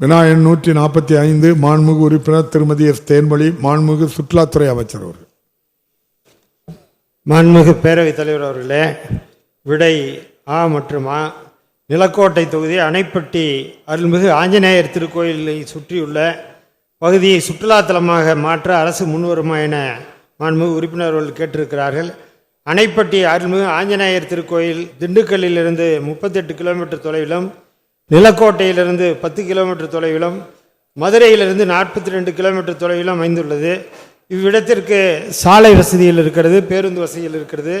விநாயகன் நூற்றி நாற்பத்தி ஐந்து மாண்புமிகு உறுப்பினர் திருமதி எஸ் தேன்மொழி மாண்புமிகு சுற்றுலாத்துறை அமைச்சர் அவர்கள். மாண்புமிகு பேரவைத் தலைவர் அவர்களே விடை ஆ மற்றும் ஆ நிலக்கோட்டை தொகுதி அணைப்பட்டி அருள்மிகு ஆஞ்சநேயர் திருக்கோயிலை சுற்றியுள்ள பகுதியை சுற்றுலாத்தலமாக மாற்ற அரசு முன்வருமா என மாண்புமிகு உறுப்பினர்கள் கேட்டிருக்கிறார்கள். அணைப்பட்டி அருள்மிகு ஆஞ்சநேயர் திருக்கோயில் திண்டுக்கல்லிலிருந்து முப்பத்தெட்டு கிலோமீட்டர் தொலைவிலும் நிலக்கோட்டையிலிருந்து பத்து கிலோமீட்டர் தொலைவிலும் மதுரையிலிருந்து நாற்பத்தி ரெண்டு கிலோமீட்டர் தொலைவிலும் அமைந்துள்ளது. இவ்விடத்திற்கு சாலை வசதியில் இருக்கிறது பேருந்து வசதியில் இருக்கிறது.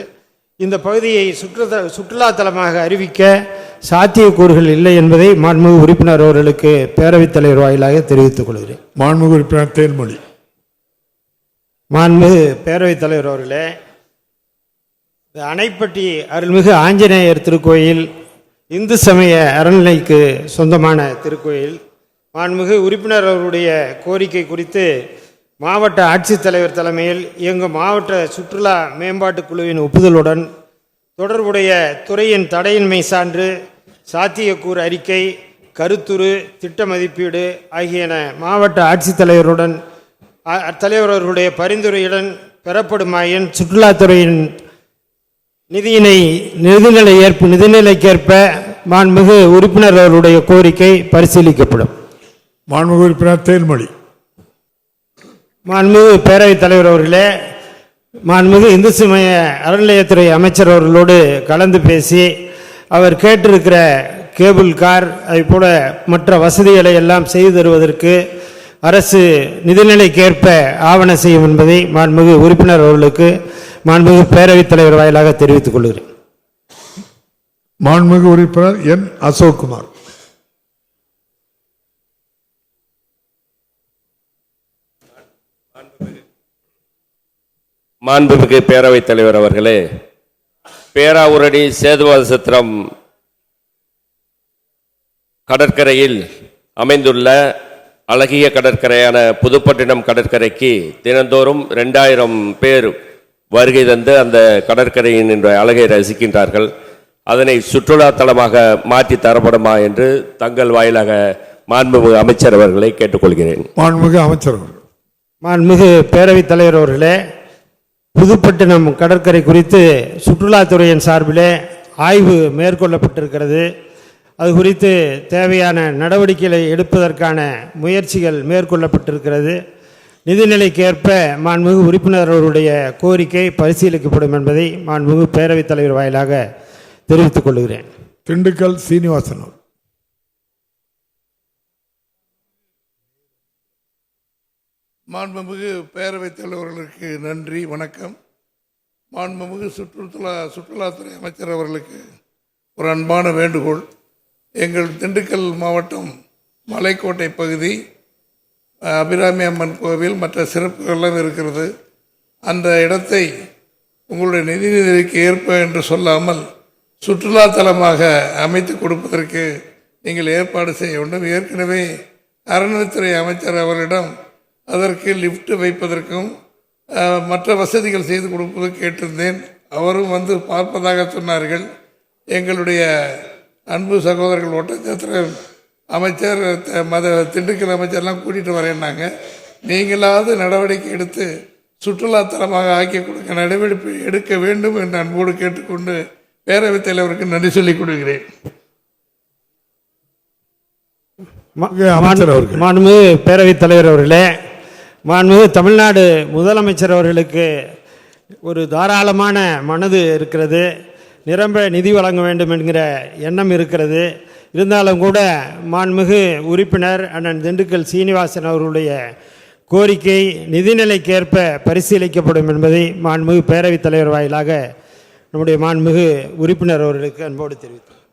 இந்த பகுதியை சுற்றுலா சுற்றுலாத்தலமாக அறிவிக்க சாத்தியக்கூறுகள் இல்லை என்பதை மாண்புமிகு உறுப்பினர் அவர்களுக்கு பேரவைத் தலைவர் வாயிலாக தெரிவித்துக் கொள்கிறேன். மாண்புமிகு உறுப்பினர் தேன்மொழி. மாண்புமிகு பேரவைத் தலைவர் அவர்களே அணைப்பட்டி அருள்மிகு ஆஞ்சநேயர் திருக்கோயில் இந்து சமய அறநிலைக்கு சொந்தமான திருக்கோயில். மாண்புமிகு உறுப்பினர் அவருடைய கோரிக்கை குறித்து மாவட்ட ஆட்சித்தலைவர் தலைமையில் இயங்கும் மாவட்ட சுற்றுலா மேம்பாட்டுக் குழுவின் ஒப்புதலுடன் தொடர்புடைய துறையின் தடையின்மை சான்று சாத்தியக்கூறு அறிக்கை கருத்துரு திட்ட மதிப்பீடு ஆகியன மாவட்ட ஆட்சித்தலைவருடன் அ- தலைவர் அவர்களுடைய பரிந்துரையுடன் பெறப்படுமாயின் சுற்றுலாத்துறையின் நிதியினை நிதிநிலை ஏற்பு நிதிநிலைக்கேற்ப மாண்புமிகு உறுப்பினர் அவர்களுடைய கோரிக்கை பரிசீலிக்கப்படும். மாண்புமிகு உறுப்பினர் தேன்மொழி. மாண்புமிகு பேரவைத் தலைவர் அவர்களே மாண்புமிகு இந்து சமய அறநிலையத்துறை அமைச்சர் அவர்களோடு கலந்து பேசி அவர் கேட்டிருக்கிற கேபிள் கார் போல மற்ற வசதிகளை எல்லாம் செய்து தருவதற்கு அரசு நிதிநிலைக்கேற்ப ஆவண செய்யும் என்பதை மாண்புமிகு உறுப்பினர் அவர்களுக்கு மாண்புமிகு பேரவைத் தலைவர் வாயிலாக தெரிவித்துக் கொள்கிறேன். மாண்புமிகு உறுப்பினர் என் அசோக்குமார். மாண்புமிகு பேரவைத் தலைவர் அவர்களே பேராவூரணி சேதுவாசத்திரம் கடற்கரையில் அமைந்துள்ள அழகிய கடற்கரையான புதுப்பட்டினம் கடற்கரைக்கு தினந்தோறும் ரெண்டாயிரம் பேர் வருகை தந்து அந்த கடற்கரையின் என்ற அழகை ரசிக்கின்றார்கள். அதனை சுற்றுலா தலமாக மாற்றி தரப்படுமா என்று தங்கள் வாயிலாக மாண்புமிகு அமைச்சர் அவர்களை கேட்டுக்கொள்கிறேன். மாண்புமிகு அமைச்சர் மாண்புமிகு பேரவைத் தலைவர் அவர்களே புதுப்பட்டினம் கடற்கரை குறித்து சுற்றுலாத்துறையின் சார்பிலே ஆய்வு மேற்கொள்ளப்பட்டிருக்கிறது. அது குறித்து தேவையான நடவடிக்கைகளை எடுப்பதற்கான முயற்சிகள் மேற்கொள்ளப்பட்டிருக்கிறது. நிதிநிலைக்கேற்ப மாண்புமிகு உறுப்பினர் அவர்களுடைய கோரிக்கை பரிசீலிக்கப்படும் என்பதை மாண்புமிகு பேரவைத் தலைவர் வாயிலாக தெரிவித்துக் கொள்கிறேன். திண்டுக்கல் சீனிவாசன் மாண்புமிகு பேரவைத் தலைவர்களுக்கு நன்றி வணக்கம். மாண்புமிகு சுற்றுலா சுற்றுலாத்துறை அமைச்சர் அவர்களுக்கு ஒரு அன்பான வேண்டுகோள். எங்கள் திண்டுக்கல் மாவட்டம் மலைக்கோட்டை பகுதி அபிராமி அம்மன் கோவில் மற்ற சிறப்புகள்லாம் இருக்கிறது. அந்த இடத்தை உங்களுடைய நிதி நிதிக்கு ஏற்ப என்று சொல்லாமல் சுற்றுலா தலமாக அமைத்து கொடுப்பதற்கு நீங்கள் ஏற்பாடு செய்ய வேண்டும். ஏற்கனவே அறநிலைத்துறை அமைச்சர் அவரிடம் அதற்கு லிஃப்ட் வைப்பதற்கும் மற்ற வசதிகள் செய்து கொடுப்பது கேட்டிருந்தேன். அவரும் வந்து பார்ப்பதாக சொன்னார்கள். எங்களுடைய அன்பு சகோதரர்கள் ஒட்டச்சத்திரம் அமைச்சர் த- மத திண்டுக்கல் அமைச்சர்லாம் கூட்டிகிட்டு வரேன்னாங்க. நீங்களாவது நடவடிக்கை எடுத்து சுற்றுலாத்தலமாக ஆக்கி கொடுக்க நடவடிக்கை எடுக்க வேண்டும் என்று அன்போடு கேட்டுக்கொண்டு பேரவைத் தலைவருக்கு நன்றி சொல்லிக் கொடுக்கிறேன். மாண்புமிகு பேரவைத் தலைவர் அவர்களே மாண்புமிகு தமிழ்நாடு முதலமைச்சர் அவர்களுக்கு ஒரு தாராளமான மனது இருக்கிறது நிரம்ப நிதி வழங்க வேண்டும் என்கிற எண்ணம் இருக்கிறது. இருந்தாலும் கூட மாண்புமிகு உறுப்பினர் அண்ணன் திண்டுக்கல் சீனிவாசன் அவர்களுடைய கோரிக்கை நிதிநிலைக்கேற்ப பரிசீலிக்கப்படும் என்பதை மாண்புமிகு பேரவைத் தலைவர் வாயிலாக நம்முடைய மாண்புமிகு உறுப்பினர் அவர்களுக்கு அன்போடு தெரிவித்தார்